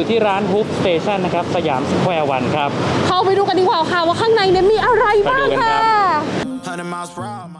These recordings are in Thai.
อยู่ที่ร้าน Hoop Station นะครับ สยามสแควร์วันครับ เข้าไปดูกันดีกว่าค่ะว่าข้างในเนี่ยมีอะไรบ้างไปดูกันครัค่ะบ100 miles per hour.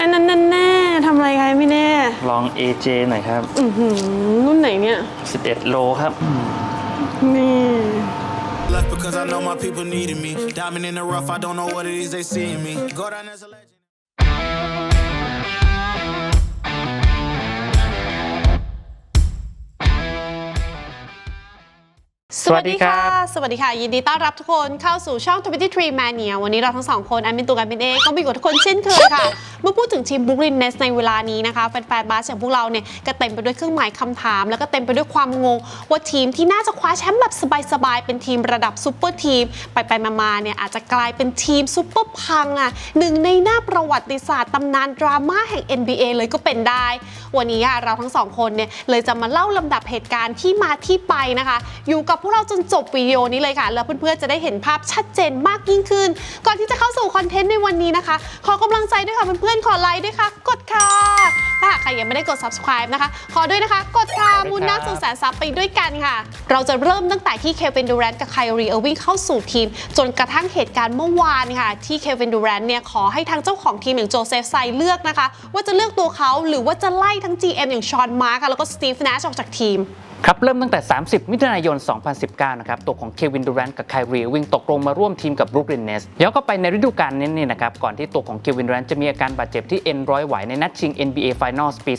อันนั้นแน่ๆทำอะไรคะไม่แน่ ลอง AJ หน่อยครับ อื้อหือรุ่นไหนเนี่ย 11 โลครับ นี่ Left because I know my people needed me. Diamond in the rough, I don't know what it is they see in me. Go down as a legend. สวัสดีค่ะ สวัสดีค่ะ ยินดีต้อนรับทุกคนเข้าสู่ช่อง 23 Mania วันนี้เราทั้งสองคนอันเป็นตัวกันเป็นเองก็มีกับทุกคนเช่นเคยค่ะ เมื่อพูดถึงทีม Brooklyn Nets ในเวลานี้นะคะ แฟนๆบาสอย่างพวกเราเนี่ย ก็เต็มไปด้วยเครื่องหมายคำถาม แล้วก็เต็มไปด้วยความงง ว่าทีมที่น่าจะคว้าแชมป์แบบสบายๆ เป็นทีมระดับซูเปอร์ทีม ไปไปๆมาๆเนี่ยอาจจะกลายเป็นทีมซูเปอร์พังอะหนึ่งในหน้าประวัติศาสตร์ตำนานดราม่าแห่ง NBA เลยก็เป็นได้ วันนี้อะเราทั้งสองคนเนี่ยเลยจะมาเล่าลำดับเหตุการณ์ที่มาที่ไปนะคะ อยู่กับพวกเราจนจบวิดีโอนี้เลยค่ะ แล้วเพื่อนๆจะได้เห็นภาพชัดเจนมากยิ่งขึ้น ก่อนที่จะเข้าสู่คอนเทนต์ในวันนี้นะคะ ขอกำลังใจด้วยค่ะเพื่อนๆขอไลค์ด้วยค่ะ กดค่ะถ้าหากใครยังไม่ได้กด subscribe นะคะ ขอด้วยนะคะ กดค่ะมุนหน้าสู่แสนซับไปด้วยกันค่ะ เราจะเริ่มตั้งแต่ที่เควินดูแรนต์กับไคลรีเออร์วิงเข้าสู่ทีม จนกระทั่งเหตุการณ์เมื่อวานค่ะ ที่เควินดูแรนต์เนี่ยขอให้ทางเจ้าของทีมอย่างโจเซฟไซเลือกนะคะ ว่าจะเลือกตัวเขาหรือว่าจะไล่ทั้ง GM อย่างชอนมาร์กแล้วก็สตีฟแนชออกจากทีม ครับเริ่มตั้งแต่ 30 มิถุนายน 2019 นะครับตัวของเควินดูแรนต์กับไคลรีวิ่งตกลงมาร่วมทีมกับ Brooklyn Nets ย้อนก็ไปในฤดูกาลนี้นี่นะครับก่อนที่ตัวของเควินดูแรนต์จะมีอาการบาดเจ็บที่เอ็นร้อยไหวในนัดชิง NBA Finals ปี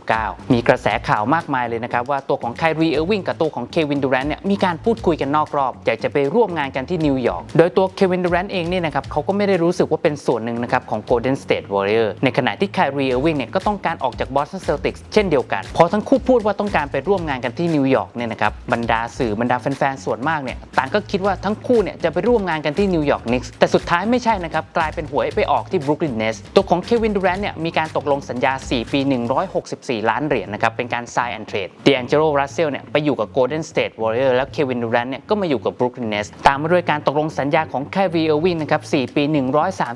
2019 มีกระแสข่าวมากมายเลยนะครับว่าตัวของไคลรีเออร์วิงกับตัวของเควินดูแรนต์เนี่ยมีการพูดคุยกันนอกรอบอยากจะไปร่วมงานกันที่นิวยอร์กโดยตัวเควินดูแรนต์เองเนี่ยนะครับเขาก็ไม่ได้รู้สึกว่าเป็นส่วนหนึ่งนะครับของ Golden State Warrior ในขณะที่ไคลรีเออร์วิงเนี่ยก็ต้องการออกจาก Boston Celtics เช่นเดียวกันพอทั้งคู่พูดว่าต้องการไปร่วมงานกันทที่นิวยอร์กเนี่ยนะครับบรรดาสื่อบรรดาแฟนๆ ส่วนมากเนี่ยต่างก็คิดว่าทั้งคู่เนี่ยจะไปร่วมงานกันที่นิวยอร์กนิกส์แต่สุดท้ายไม่ใช่นะครับ กลายเป็นหวยไปออกที่บรุกลินเนสตัวของเควินดูแรนต์เนี่ยมีการตกลงสัญญา 4 ปี 164 ล้านเหรียญนะครับเป็นการ sign and trade เด a แองเจโลรัสเซลเนี่ยไปอยู่กับ Golden State Warrior แล้วเควินดูแรนต์เนี่ยก็มาอยู่กับบรุกลินเนสตามมาด้วยการตกลงสัญญาของแควีเออร์วินนะครับ4ปี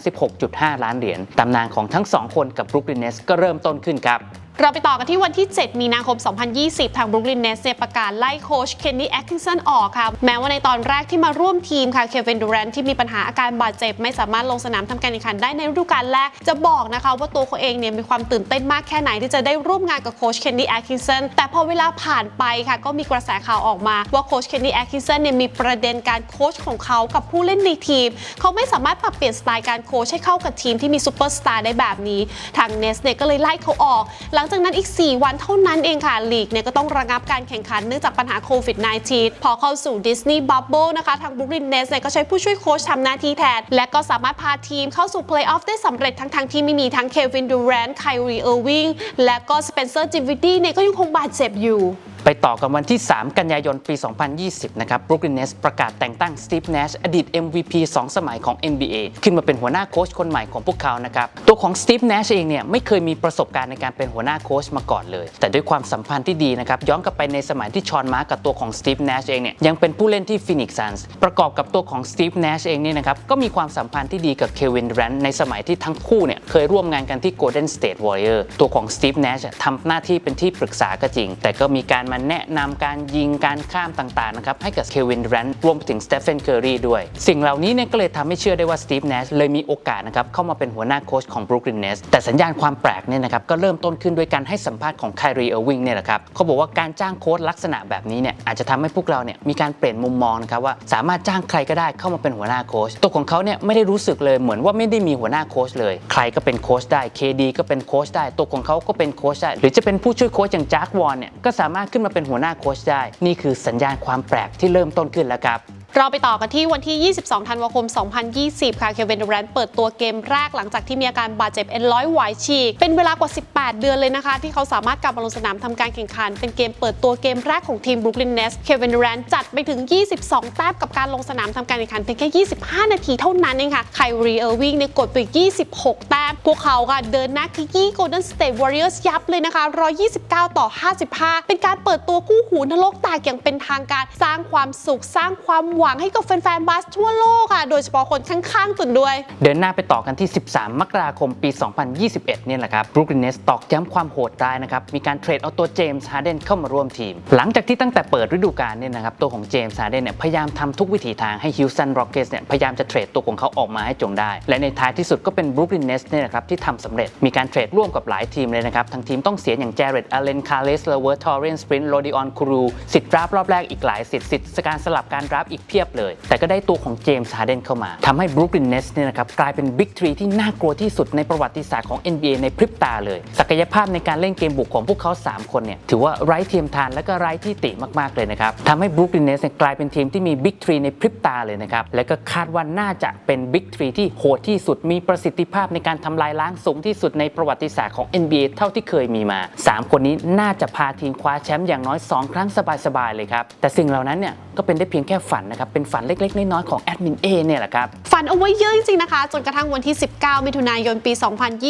136.5 ล้านเหรียญตำนานของทั้งสองคนกับบรุกลินเนสก็เริ่มต้นขึ้นครับ เราไปต่อกันที่วันที่ 7 มีนาคม 2020 ทาง Brooklyn Nets เนี่ยประกาศไล่โค้ชเคนนี่แอคคินสันออกค่ะ แม้ว่าในตอนแรกที่มาร่วมทีมค่ะ เควินดูแรนที่มีปัญหาอาการบาดเจ็บ ไม่สามารถลงสนามทำการแข่งขันได้ในฤดูกาลแรก จะบอกนะคะว่าตัวเขาเองเนี่ยมีความตื่นเต้นมากแค่ไหนที่จะได้ร่วมงานกับโค้ชเคนนี่แอคคินสัน แต่พอเวลาผ่านไปค่ะ ก็มีกระแสข่าวออกมาว่าโค้ชเคนนี่แอคคินสันเนี่ยมีประเด็นการโค้ชของเขากับผู้เล่นในทีม เขาไม่สามารถปรับเปลี่ยนสไตล์การโค้ชให้เข้ากับทีมที่มีซูเปอร์สตาร์ได้แบบนี้ ทางเนสเนี่ยก็เลยไล่เขาออกหลังจากนั้นอีก 4 วันเท่านั้นเองค่ะลีกเนี่ยก็ต้องระงับการแข่งขันเนื่องจากปัญหาโควิด -19 พอเข้าสู่ดิสนีย์บับเบิลนะคะ ทางบ r ุ o ลินเนสเนี่ยก็ใช้ผู้ช่วยโค้ชทำหน้าที่แทน และก็สามารถพาทีมเข้าสู่เพลย์ออฟได้สำเร็จทั้งทงที่ไม่มีทั้งเควินดูแรนต์ไคลรีเออร์วิงและก็สเปนเซอร์จิมวิตี้เนี่ยก็ยังคงบาดเจ็บอยู่ ไปต่อกันวันที่ 3 กันยายน ปี 2020 นะครับ Brooklyn Nets ประกาศแต่งตั้ง Steve Nash อดีต MVP 2 สมัยของ NBA ขึ้นมาเป็นหัวหน้าโค้ชคนใหม่ของพวกเขานะครับ ตัวของ Steve Nash เองเนี่ยไม่เคยมีประสบการณ์ในการเป็นหัวหน้าโค้ชมาก่อนเลย แต่ด้วยความสัมพันธ์ที่ดีนะครับ ย้อนกลับไปในสมัยที่ชอนมาร์กับตัวของ Steve Nash เองเนี่ยยังเป็นผู้เล่นที่ Phoenix Suns ประกอบกับตัวของ Steve Nash เองเนี่ยนะครับก็มีความสัมพันธ์ที่ดีกับ Kevin Durant ในสมัยที่ทั้งคู่เนี่ยเคยร่วมงานกันที่ Golden State Warrior ตัวของ Steve Nash ทำหน้าที่เป็นที่ปรึกษาก็จริง แต่ก็มีการมาแนะนำการยิงการข้ามต่างๆนะครับให้กับเควินแรนรวมไปถึงสเตฟเฟนเคอรีด้วย สิ่งเหล่านี้เนี่ยก็เลยทำให้เชื่อได้ว่าสตีฟเนสเลยมีโอกาสนะครับเข้ามาเป็นหัวหน้าโค้ชของบรูคลินเนสแต่สัญญาณความแปลกเนี่ยนะครับก็เริ่มต้นขึ้นด้วยการให้สัมภาษณ์ของไครีเออร์วิงเนี่ยแหละครับเขาบอกว่าการจ้างโค้ชลักษณะแบบนี้เนี่ยอาจจะทำให้พวกเราเนี่ยมีการเปลี่ยนมุมมองนะครับว่าสามารถจ้างใครก็ได้เข้ามาเป็นหัวหน้าโค้ชตัวของเขาเนี่ยไม่ได้รู้สึกเลยเหมือนว่าไม่ได้มีหัวหน้าโค้ชเลย ใครก็เป็นโค้ชได้ KD ก็เป็นโค้ชได้ตัวของเขาก็เป็นโค้ชได้หรือจะเป็นผู้ช่วยโค้ชอย่างจาร์ควอนเนี่ยก็สามารถขึ้นมาเป็นหัวหน้าโค้ชได้ นี่คือสัญญาณความแปลกที่เริ่มต้นขึ้นแล้วครับ เราไปต่อกันที่วันที่ 22 ธันวาคม 2020 ค่ะ เควินดูแรนต์เปิดตัวเกมแรกหลังจากที่มีอาการบาดเจ็บเอ็นร้อยหวายฉีก เป็นเวลากว่า 18 เดือนเลยนะคะ ที่เขาสามารถกลับมาลงสนามทำการแข่งขัน เป็นเกมเปิดตัวเกมแรกของทีมบรุกลินเนส เควินดูแรนต์จัดไปถึง 22 แต้มกับการลงสนามทำการแข่งขันเพียงแค่ 25 นาทีเท่านั้นเองค่ะ ไคลรีเออร์วิงเนี่ยกดไป 26 แต้ม พวกเขาค่ะเดินหน้าขยี้ Golden State Warriors ยับเลยนะคะ 129 ต่อ 55 เป็นการเปิดตัวคู่หูนรกแตกอย่างเป็นทางการ สร้างความสุข สร้างความหวังให้กับแฟนๆบาสทั่วโลกค่ะ โดยเฉพาะคนข้างๆตุนด้วย เดินหน้าไปต่อกันที่ 13 มกราคมปี 2021 เนี่ยแหละครับบรูคลินเนสตอกย้ำความโหดร้ายนะครับ มีการเทรดเอาตัวเจมส์ฮาร์เดนเข้ามาร่วมทีม หลังจากที่ตั้งแต่เปิดฤดูกาลเนี่ยนะครับ ตัวของเจมส์ฮาร์เดนเนี่ยพยายามทำทุกวิถีทางให้ฮิวสตันร็อกเกสเนี่ยพยายามจะเทรดตัวของเขาออกมาให้จงได้ และในท้ายที่สุดก็เป็นบรูคลินเนสเนี่ยนะครับที่ทำสำเร็จ มีการเทรดร่วมกับหลายทีมเลยนะครับทั้งทีมต้องเสียอย่างเจเรตอเลนคาร์เลสเลเวอร์ทอร์เรนสปรินโรดิออนครูสิทธิ์ดราฟต์รอบแรกอีกหลายสิทธิ์สิทธิ์การสลับการดราฟต์อีกเพียบเลย แต่ก็ได้ตัวของเจมส์ฮาร์เดนเข้ามาทำให้บรูคลินเนสเนี่ยนะครับกลายเป็นบิ๊กทรีที่น่ากลัวที่สุดในประวัติศาสตร์ของ NBA ในพริบตาเลย ศักยภาพในการเล่นเกมบุกของพวกเขา 3 คนเนี่ยถือว่าไร้เทียมทานและก็ไร้ที่ติมากๆเลยนะครับทำให้บรูคลินเนสกลายเป็นทีมที่มีบิ๊กทรีในพริบตาเลยนะครับและก็คาดว่าน่าจะเป็นบิ๊กทรีที่โหดที่สุดมีประสิทธิภาพในการทำลายล้างสูงที่สุดในประวัติศาสตร์ของ NBA เท่าที่เคยมีมา 3 คนนี้น่าจะพาทีมคว้าแชมป์อย่างน้อย 2 ครั้งสบายๆเลยครับแต่สิ่งเหล่านั้นเนี่ยก็เป็นได้เพียงแค่ฝันนะครับเป็นฝันเล็กๆ น้อยๆของแอดมินเอเนี่ยแหละครับฝันเอาไว้เยอะจริงๆนะคะ จนกระทั่งวันที่ 19 มิถุนายนปี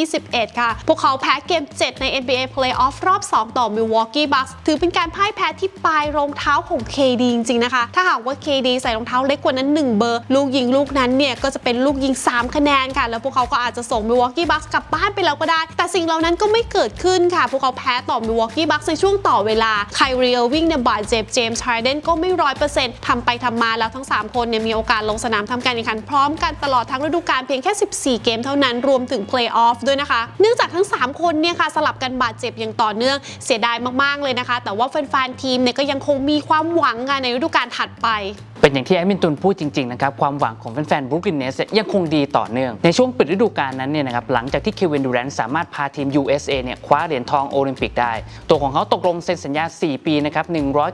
2021 ค่ะ พวกเขาแพ้เกม 7 ใน NBA Playoff รอบ 2 ต่อ Milwaukee Bucks ถือเป็นการพ่ายแพ้ที่ปลายรองเท้าของ KD จริงๆนะคะ ถ้าหากว่า KD ใส่รองเท้าเล็กกว่านั้น 1 เบอร์ ลูกยิงลูกนั้นเนี่ย ก็จะเป็นลูกยิง 3 คะแนนค่ะ แล้วพวกเขาก็อาจจะส่ง Milwaukee Bucks กลับบ้านไปแล้วก็ได้ แต่สิ่งเหล่านั้นก็ไม่เกิดขึ้นค่ะ พวกเขาแพ้ต่อ Milwaukee Bucks ในช่วงต่อเวลาไคลรีเออร์วิงเนี่ยบาดเจ็บเจมส์ฮาร์เดนก็ไม่ร้อยเปอร์เซ็นต์ทำไปทำมาแล้วทั้ง 3 คนเนี่ยมีโอกาสลงสนามทำการแข่งขันพร้อมกันตลอดทั้งฤดูกาลเพียงแค่ 14 เกมเท่านั้นรวมถึงเพลย์ออฟด้วยนะคะ เนื่องจากทั้ง 3 คนเนี่ยค่ะสลับกันบาดเจ็บอย่างต่อเนื่องเสียดายมากๆเลยนะคะ แต่ว่าแฟนๆทีมเนี่ยก็ยังคงมีความหวังค่ะในฤดูกาลถัดไปเป็นอย่างที่แอดมินตุนพูดจริงๆนะครับความหวังของแฟนๆบรูคลินเนสยังคงดีต่อเนื่อง ในช่วงปิดฤดูกาลนั้นเนี่ยนะครับหลังจากที่เควินดูแรนต์สามารถพาทีม USA เนี่ยคว้าเหรียญทองโอลิมปิกได้ ตัวของเขาตกลงเซ็นสัญญา 4 ปีนะครับ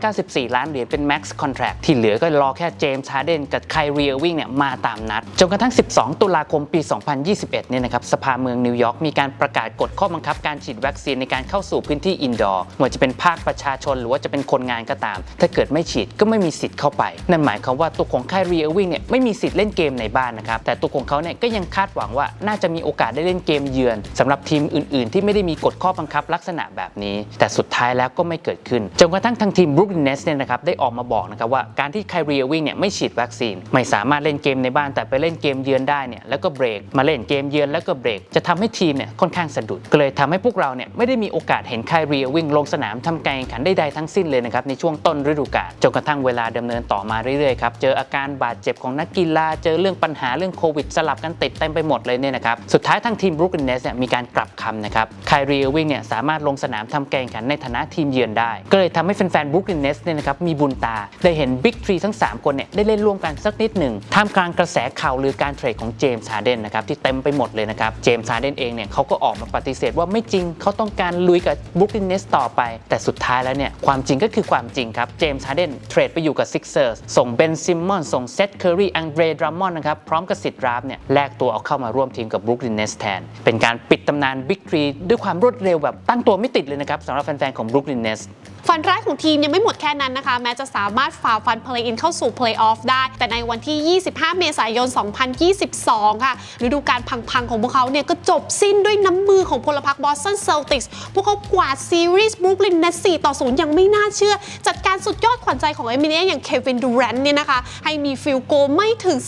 194 ล้านเหรียญเป็น Max Contract ที่เหลือก็รอแค่เจมส์ฮาร์เดนกับไคลเรียวิ่งเนี่ยมาตามนัด จนกระทั่ง 12 ตุลาคมปี 2021เนี่ยนะครับสภาเมืองนิวยอร์กมีการประกาศกฎข้อบังคับการฉีดวัคซีนในการเข้าสู่พื้นที่อินดอร์ไม่ว่าจะเป็นภาคประชาชนหรือว่าจะเป็นคนงานก็ตาม ถ้าเกิดไม่ฉีดก็ไม่มีสิทธิ์เข้าไปนั่นหมายความว่าตัวของไคลเรียวิ่งเนี่ยไม่มีสิทธิ์เล่นเกมในบ้านนะครับแต่ตัวของเขาเนี่ยก็ยังคาดหวังว่าน่าจะมีโอกาสได้เล่นเกมเยือนสำหรับทีมอื่น ๆ ที่ไม่ได้มีกฎข้อบังคับลักษณะแบบนี้ แต่สุดท้ายแล้วก็ไม่เกิดขึ้นจนกระทั่งทางทีมบรูคลินเนสเนี่ยนะครับได้ออกมาบอกนะครับว่าการที่ไคลเรียวิ่งเนี่ยไม่ฉีดวัคซีน ไม่สามารถเล่นเกมในบ้านแต่ไปเล่นเกมเยือนได้เนี่ยแล้วก็เบรกมาเล่นเกมเยือนแล้วก็เบรกจะทำให้ทีมเนี่ยค่อนข้างสะดุดก็เลยทำให้พวกเราเนี่ยไม่ได้มีโอกาสเห็นไคลเรียวิ่งลงสนามทำการแข่งขันใดๆทั้งสิ้นเลยนะครับในช่วงต้นฤดูกาลจนกระทั่งเวลาดำเนินต่อมาเรื่อยๆครับเจออาการบาดเจ็บของนักกีฬาเจอเรื่องปัญหาเรื่องโควิดสลับกันติดเต็มไปหมดเลยเนี่ยนะครับสุดท้ายทางทีมบรูคลินเนสเนี่ยมีการกลับคำนะครับไคลเรียวิ่งเนี่ยสามารถลงสนามทำกาแข่งขันในฐานะทีมเยือนได้ ก็เลยทำให้แฟนๆบรูคลินเนสเนี่ยนะครับมีบุญตาได้เห็นบิ๊กทรีทั้ง 3 คนเนี่ยได้เล่นร่วมกันสักนิดหนึ่งท่ามกลางกระแสข่าวลือการเทรดของเจมส์ฮาร์เดนนะครับที่เต็มไปหมดเลยนะครับเจมส์ฮาร์เดนเองเนี่ยเขาก็ออกมาปฏิเสธว่าไม่จริงเขาต้องการลุยกับบรูคลินเนสต่อไป แต่สุดท้ายแล้วเนี่ยความจริงก็คือความจริงครับเจมส์ฮาร์เดนเทรดไปอยู่กับซิกเซอร์ส่งเบนซิมมอนส่งเซตเคอรี่อังเดรดรามอนนะครับพร้อมกับสิทธิ์ราฟเนี่ยแลกตัวเอาเข้ามาร่วมทีมกับบรูคลินเนสแทน เป็นการปิดตำนานบิ๊กทรีด้วยความรวดเร็วแบบตั้งตัวไม่ติดเลยนะครับสำหรับแฟนๆของบรูคลินเนส ฝันร้ายของทีมยังไม่หมดแค่นั้นนะคะ แม้จะสามารถฝ่าฟันเพลย์อินเข้าสู่เพลย์ออฟได้ แต่ในวันที่ 25 เมษายน 2022 ค่ะฤดูกาลพังๆ ของพวกเขาเนี่ยก็จบสิ้นด้วยน้ำมือของพลพรรคบอสตันเซลติกส์พวกเขากวาดซีรีส์บรูคลินเนส4ต่อ 0 ยังไม่น่าเชื่อ จัดการสุดยอดขวัญใจของเอมิเนียอย่างเควินดูแรนต์เนี่ยนะคะ ให้มีฟิลโกลไม่ถึง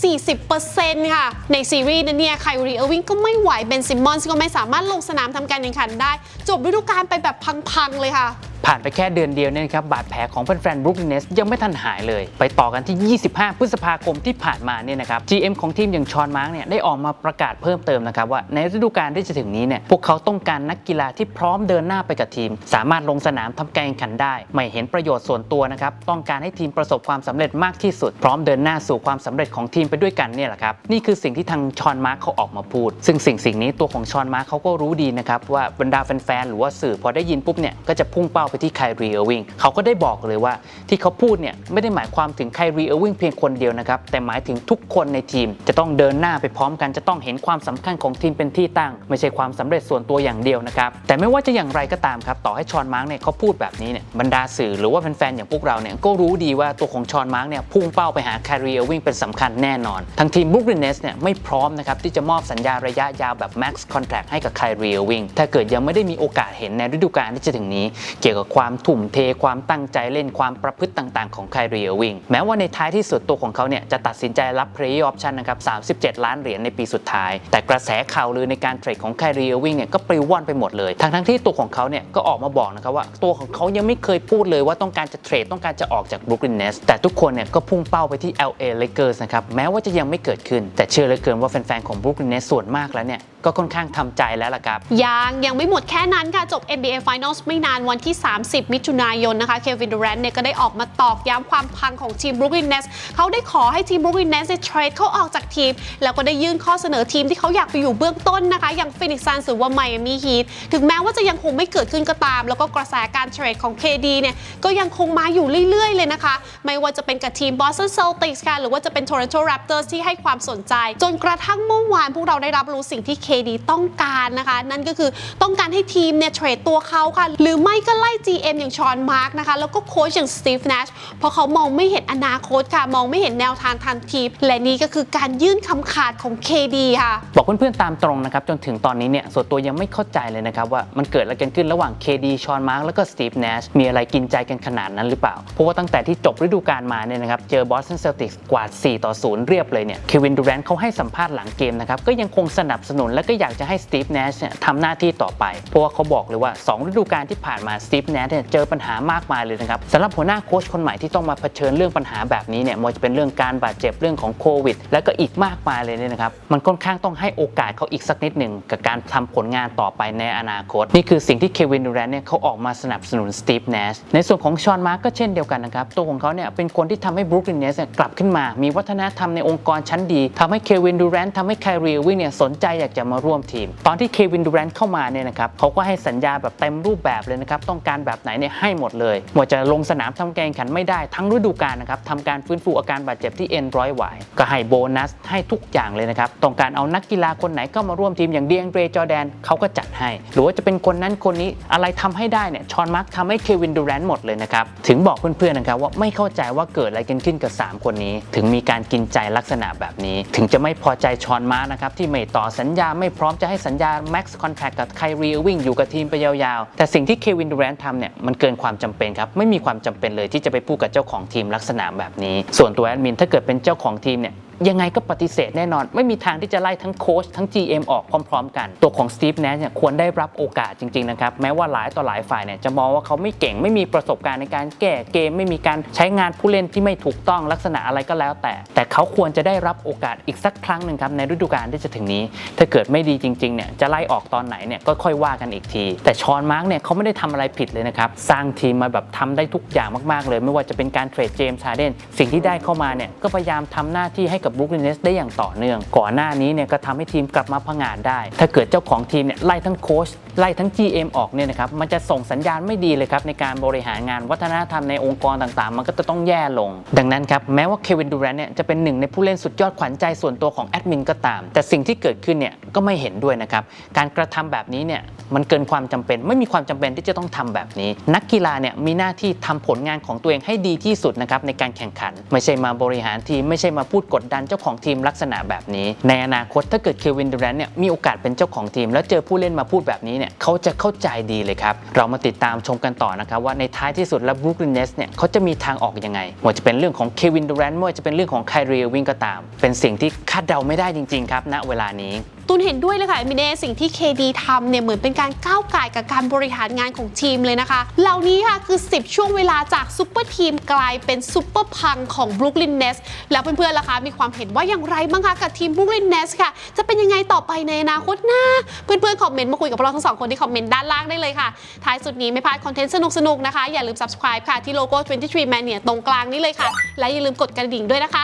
40%ค่ะ ในซีรีส์นั้นเนี่ยไคลรีเออร์วิงก็ไม่ไหวเบนซิมมอนส์ก็ไม่สามารถลงสนามทำการแข่งขันได้ จบฤดูกาลไปแบบพังๆเลยค่ะ ผ่านไปแค่เดือนเดียวเนี่ยครับบาดแผลของแฟนๆบรูคลินเนสยังไม่ทันหายเลย ไปต่อกันที่ 25 พฤษภาคมที่ผ่านมาเนี่ยนะครับ GM ของทีมอย่างชอนมาร์กเนี่ยได้ออกมาประกาศเพิ่มเติมนะครับว่าในฤดูกาลที่จะถึงนี้เนี่ยพวกเขาต้องการนักกีฬาที่พร้อมเดินหน้าไปกับทีม สามารถลงสนามทำการแข่งขันได้ ไม่เห็นประโยชน์ส่วนตัวนะครับต้องการให้ทีมประสบความสำเร็จมากที่สุด พร้อมเดินหน้าสู่ความสำเร็จของทีมไปด้วยกันเนี่ยแหละครับนี่คือสิ่งที่ทางชอนมาร์กเขาออกมาพูด ซึ่งสิ่งสิ่งนี้ตัวของชอนมาร์กเขาก็รู้ดีนะครับว่าบรรดาแฟนๆหรือว่าสื่อพอได้ยินปุ๊บเนี่ยก็จะพุ่งเป้าไปที่ไคลรีเออร์วิงเขาก็ได้บอกเลยว่าที่เขาพูดเนี่ยไม่ได้หมายความถึงไคลรีเออร์วิงเพียงคนเดียวนะครับ แต่หมายถึงทุกคนในทีม จะต้องเดินหน้าไปพร้อมกันจะต้องเห็นความสำคัญของทีมเป็นที่ตั้ง ไม่ใช่ความสำเร็จส่วนตัวอย่างเดียวนะครับ แต่ไม่ว่าจะอย่างไรก็ตามครับ ต่อให้ชอนมาร์กเนี่ยเขาพูดแบบนี้เนี่ยบรรดาสื่อหรือว่าแฟนๆอย่างพวกเราเนี่ยก็รู้ดีว่าตัวของชอนมาร์กเนี่ยพุ่งเป้าไปหาแคริเออร์วิงเป็นสำคัญแน่นอนทางทีมบ r ุ o ก l นเนสเนี่ยไม่พร้อมนะครับที่จะมอบสัญญาระยะยาวแบบ Max Contract ให้กับไคริเออร์วิงถ้าเกิดยังไม่ได้มีโอกาสเห็นในฤดูกาลที่จะถึงนี้ เกี่ยวกับความทุ่มเทความตั้งใจเล่นความประพฤติต่าง ๆ ของไคริเออร์วิงแม้ว่าในท้ายที่สุดตัวของเขาเนี่ยจะตัดสินใจรับ Play Option นนะครับ 37 ล้านเหรียญในปีสุดท้าย แต่กระแสข่าวลือในการเทรดของไคริเออร์วิงเนี่ยก็ปลิวว่อนไปหมดเลย ทั้งๆที่ตัวของเขาเนี่ยก็ออกมาบอกนะครับว่าตัวของเขายังไม่เคยพูดเลยว่าต้องการจะเทรดต้องการจะออกจากบ r ุ o ก l นเนสแต่ทุกคนเนี่ยก็พุ่งเป้าไปที่ LA Lakers นะครับแม้ว่าจะยังไม่เกิดขึ้น แต่เชื่อเหลือเกินว่าแฟนๆของบ r ุ o ก l นเนสส่วนมากแล้วเนี่ย ก็ค่อนข้างทำใจแล้วล่ะครับ ยังยังไม่หมดแค่นั้นค่ะ จบ NBA Finals ไม่นานวันที่ 30 มิถุนายนนะคะเควินดูแรนต์เนี่ยก็ได้ออกมาตอกย้ำความพังของทีม Brooklyn Nets เขาได้ขอให้ทีม Brooklyn Nets เนี่ยเทรดเขาออกจากทีม แล้วก็ได้ยื่นข้อเสนอทีมที่เขาอยากไปอยู่เบื้องต้นนะคะ อย่าง Phoenix Suns หรือว่า Miami Heat ถึงแม้ว่าจะยังคงไม่เกิดขึ้นก็ตาม แล้วก็กระแสการเทรดของ KD เนี่ยก็ยังคงมาอยู่เรื่อยๆ เลยนะคะ ไม่ว่าจะเป็นกับทีม Boston Celtics ค่ะหรือว่าจะเป็น Toronto Raptors ที่ให้ความสนใจ จนกระทั่งเมื่อวานพวกเราได้รับรู้สิ่งที่ KD ต้องการนะคะ นั่นก็คือต้องการให้ทีมเนี่ยเทรดตัวเขาค่ะ หรือไม่ก็ไล่ GM อย่างชอนมาร์กนะคะ แล้วก็โค้ชอย่างสตีฟเนชเพราะเขามองไม่เห็นอนาคตค่ะ มองไม่เห็นแนวทางทันทีมและนี่ก็คือการยื่นคำขาดของ KD ค่ะ บอกเพื่อนๆตามตรงนะครับ จนถึงตอนนี้เนี่ยส่วนตัวยังไม่เข้าใจเลยนะครับ ว่ามันเกิดอะไรกันขึ้นระหว่าง KD ชอนมาร์กแล้วก็สตีฟเนชมีอะไรกินใจกันขนาดนั้นหรือเปล่า เพราะว่าตั้งแต่ที่จบฤดูกาลมาเนี่ยนะครับเจอบอสตันเซลติกส์กวาด4ต่อ0เรียบเลยเนี่ยเควินดูแรนต์เขาให้สัมภาษณ์หลังเกมนะครับก็ยังคงสนับสนุนและก็อยากจะให้สตีฟเนชเนี่ยทำหน้าที่ต่อไป เพราะว่าเขาบอกเลยว่า 2 ฤดูกาลที่ผ่านมาสตีฟเนชเนี่ยเจอปัญหามากมายเลยนะครับสำหรับหัวหน้าโค้ชคนใหม่ที่ต้องมาเผชิญเรื่องปัญหาแบบนี้เนี่ยไมันจะเป็นเรื่องการบาดเจ็บเรื่องของโควิด แล้วก็อีกมากมายเลยเนี่ยนะครับมันค่อนข้างต้องให้โอกาสเขาอีกสักนิดหนึ่งกับการทำผลงานต่อไปในอนาคต นี่คือสิ่งที่เควินดูแรนเนี่ยเขาออกมาสนับสนุนสตีฟเนชในส่วนของชอนมาร์กก็เช่นเดียวกันนะครับตัวของเขาเนี่ยเป็นคนที่ทำให้บรูคลินเนสกลับขึ้นมา มีวัฒนธรรมในองค์กรชั้นดีทำให้เควินดูแรนต์ทำให้ไคลรีวิงเนี่ยสนใจอยากจะมาร่วมทีม ตอนที่เควินดูแรนต์เข้ามาเนี่ยนะครับเขาก็ให้สัญญาแบบเต็มรูปแบบเลยนะครับต้องการแบบไหนเนี่ยให้หมดเลยหมดจะลงสนามทำกาแข่งขันไม่ได้ทั้งฤดูกาลนะครับทำการฟื้นฟูอาการบาดเจ็บที่เอ็นร้อยหวายก็ให้โบนัสให้ทุกอย่างเลยนะครับต้องการเอานักกีฬาคนไหนเข้ามาร่วมทีมอย่างเดียงเรจอแดนเขาก็จัดให้ หรือว่าจะเป็นคนนั้นคนนี้อะไรทำให้ได้เนี่ยชอนมาร์กทำให้เควินดูแรนต์หมดเลยนะครับถึงบอกเพื่อนๆนะครับว่าไม่เข้าใจว่าเกิดอะไรกันขึ้นกับ 3 คนนี้ ถึงมีการกินใจลักษณะแบบนี้ ถึงจะไม่พอใจชอนมาร์กนะครับที่ไม่ต่อสัญญาไม่พร้อมจะให้สัญญา Max Contract กับไคลรีวิ่งอยู่กับทีมไปยาวๆ แต่สิ่งที่เควินดูแรนทำเนี่ยมันเกินความจำเป็นครับ ไม่มีความจำเป็นเลยที่จะไปพูดกับเจ้าของทีมลักษณะแบบนี้ ส่วนตัวแอดมินถ้าเกิดเป็นเจ้าของทีมเนี่ย ยังไงก็ปฏิเสธแน่นอน ไม่มีทางที่จะไล่ทั้งโค้ชทั้ง GM ออกพร้อม ๆ กัน ตัวของสตีฟแนชเนี่ยควรได้รับโอกาสจริง ๆ นะครับ แม้ว่าหลายต่อหลายฝ่ายเนี่ยจะมองว่าเขาไม่เก่งไม่มีประสบการณ์ในการแก้เกม ไม่มีการใช้งานผู้เล่นที่ไม่ถูกต้องลักษณะอะไรก็แล้วแต่ แต่เขาควรจะได้รับโอกาสอีกสักครั้งหนึ่งครับในฤดูกาลที่จะถึงนี้ ถ้าเกิดไม่ดีจริงๆเนี่ยจะไล่ออกตอนไหนเนี่ยก็ค่อยว่ากันอีกที แต่ชอนมาร์กเนี่ยเขาไม่ได้ทำอะไรผิดเลยนะครับสร้างทีมมาแบบทำได้ทุกอย่างมากๆเลย ไม่ว่าจะเป็นการเทรดเจมส์ฮาเดนสิ่งที่ได้เข้ามาเนี่ยก็พยายามทำหน้าที่ให้กับบรูคลินเนสได้อย่างต่อเนื่อง ก่อนหน้านี้เนี่ยก็ทำให้ทีมกลับมาพังงานได้ ถ้าเกิดเจ้าของทีมเนี่ยไล่ทั้งโค้ช ไล่ทั้ง GM ออกเนี่ยนะครับมันจะส่งสัญญาณไม่ดีเลยครับในการบริหารงานวัฒนธรรมในองค์กรต่างๆ มันก็จะต้องแย่ลง ดังนั้นครับแม้ว่าเควินดูแรนเนี่ยจะเป็นหนึ่งในผู้เล่นสุดยอดขวัญใจส่วนตัวของแอดมินก็ตาม แต่สิ่งที่เกิดขึ้นเนี่ยก็ไม่เห็นด้วยนะครับการกระทำแบบนี้เนี่ยมันเกินความจำเป็น ไม่มีความจำเป็นที่จะต้องทำแบบนี้ นักกีฬาเนี่ยมีหน้าที่ทำผลงานของตัวเองให้ดีที่สุดนะครับในการแข่งขัน ไม่ใช่มาบริหารทีม ไม่ใช่มาพูดกดดันเจ้าของทีมลักษณะแบบนี้ ในอนาคตถ้าเกิดเควินดูแรนเนี่ยมีโอกาสเป็นเจ้าของทีม แล้วเจอผู้เล่นมาพูดแบบนี้เนี่ยเขาจะเข้าใจดีเลยครับ เรามาติดตามชมกันต่อนะครับ ว่าในท้ายที่สุดแล้วบรูคลินเนสเนี่ยเขาจะมีทางออกยังไงไม่ว่าจะเป็นเรื่องของเควินดูแรนต์ไม่ว่าจะเป็นเรื่องของไคลรีวิงก็ตาม เป็นสิ่งที่คาดเดาไม่ได้จริงๆครับณเวลานี้ ตูนเห็นด้วยเลยค่ะมิเน่สิ่งที่ KD ทำเนี่ยเหมือนเป็นการก้าวไก่กับการบริหารงานของทีมเลยนะคะ เหล่านี้ค่ะคือ 10 ช่วงเวลาจากซุปเปอร์ทีมกลายเป็นซุปเปอร์พังของบ r ุ o ลินเนสแล้วเพื่อนๆล่ะคะ มีความเห็นว่าอย่างไรบ้างคะกับทีมบ r ุ o ลินเนสค่ะ จะเป็นยังไงต่อไปในอนาคตนะเพื่อนๆคอมเมนต์มาคุยกับเราทั้งสองคนที่คอมเมนต์ด้านล่างได้เลยค่ะ ท้ายสุดนี้ไม่พลาดคอนเทนต์สนุกๆนะคะ อย่าลืม subscribe ค่ะที่โลโก้ 23 Mania ตรงกลางนี้เลยค่ะ และอย่าลืมกดกระดิ่งด้วยนะคะ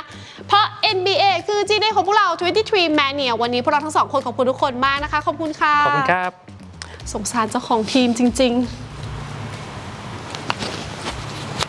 เพราะ NBA คือจีเนของพวกเรา 23 Mania วันนี้พวกเราทั้งสองคนขอบคุณทุกคนมากนะคะ ขอบคุณค่ะ ขอบคุณครับ สงสารเจ้าของทีมจริง ๆ